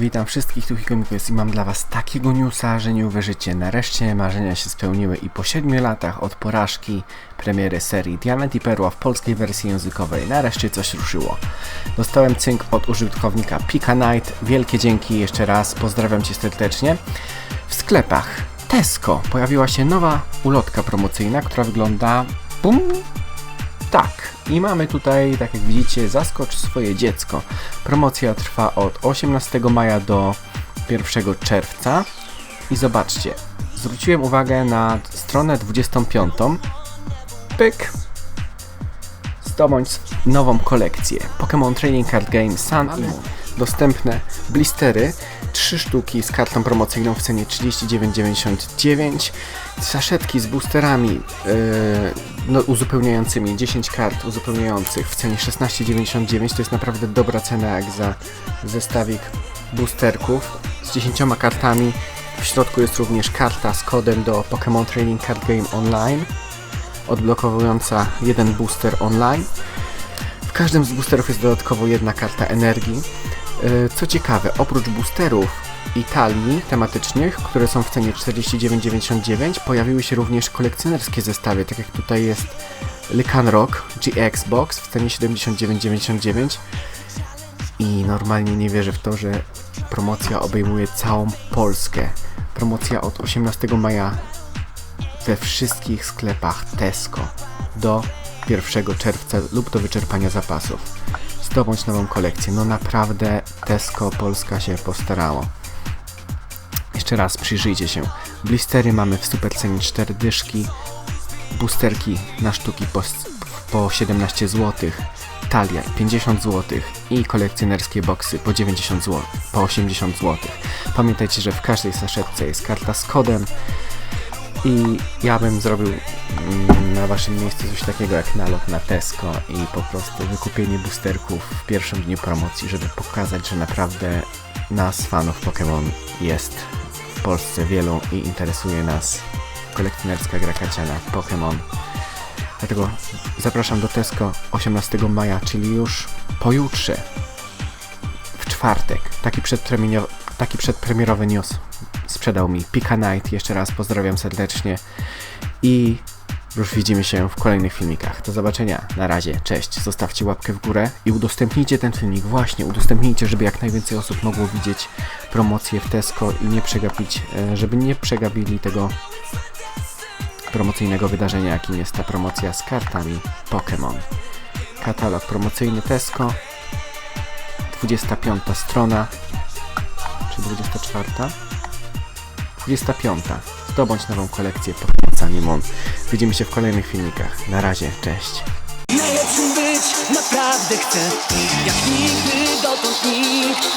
Witam wszystkich, tu Hikomikus i mam dla was takiego newsa, że nie uwierzycie. Nareszcie marzenia się spełniły i po 7 latach od porażki premiery serii Diament i Perła w polskiej wersji językowej nareszcie coś ruszyło. Dostałem cynk od użytkownika Pika Knight. Wielkie dzięki jeszcze raz, pozdrawiam cię serdecznie. W sklepach Tesco pojawiła się nowa ulotka promocyjna, która wygląda bum tak, i mamy tutaj, tak jak widzicie, zaskocz swoje dziecko. Promocja trwa od 18 maja do 1 czerwca. I zobaczcie, zwróciłem uwagę na stronę 25. Pyk. Zdobądź nową kolekcję. Pokémon Trading Card Game Sun i Moon. Dostępne blistery, 3 sztuki z kartą promocyjną w cenie 39,99. Saszetki z boosterami yy, no, uzupełniającymi, 10 kart uzupełniających w cenie 16,99. To jest naprawdę dobra cena jak za zestawik boosterków z 10 kartami. W środku jest również karta z kodem do Pokémon Trading Card Game Online, odblokowująca jeden booster online. W każdym z boosterów jest dodatkowo jedna karta energii. Yy, Co ciekawe, oprócz boosterów i talii tematycznych, które są w cenie 49,99, pojawiły się również kolekcjonerskie zestawy, tak jak tutaj jest Lycan Rock GX Box w cenie 79,99 i normalnie nie wierzę w to, że promocja obejmuje całą Polskę. Promocja od 18 maja we wszystkich sklepach Tesco do 1 czerwca lub do wyczerpania zapasów. Zdobądź nową kolekcję. No naprawdę Tesco Polska się postarało. Jeszcze raz przyjrzyjcie się. Blistery mamy w super cenie 4 dyszki. Boosterki na sztuki po, po 17 zł. Talia 50 zł i kolekcjonerskie boksy po 90 zł, po 80 zł. Pamiętajcie, że w każdej saszetce jest karta z kodem i ja bym zrobił mm, na waszym miejscu coś takiego jak nalot na Tesco i po prostu wykupienie boosterków w pierwszym dniu promocji, żeby pokazać, że naprawdę nas fanów Pokémon jest w Polsce wielu i interesuje nas kolekcjonerska gra Pokémon. Dlatego zapraszam do Tesco 18 maja, czyli już pojutrze, w czwartek. Taki, przedpremio- taki przedpremierowy news sprzedał mi Pika Night. Jeszcze raz pozdrawiam serdecznie i już widzimy się w kolejnych filmikach. Do zobaczenia. Na razie. Cześć. Zostawcie łapkę w górę i udostępnijcie ten filmik. Właśnie, udostępnijcie, żeby jak najwięcej osób mogło widzieć promocję w Tesco i nie przegapić, e, żeby nie przegapili tego promocyjnego wydarzenia, jakim jest ta promocja z kartami Pokémon. Katalog promocyjny Tesco. 25 strona. Czy 24? 25. Zdobądź nową kolekcję Sun i Moon. Widzimy się w kolejnych filmikach. Na razie, cześć. Najlepszym być naprawdę chcę Jak nigdy dotąd nikt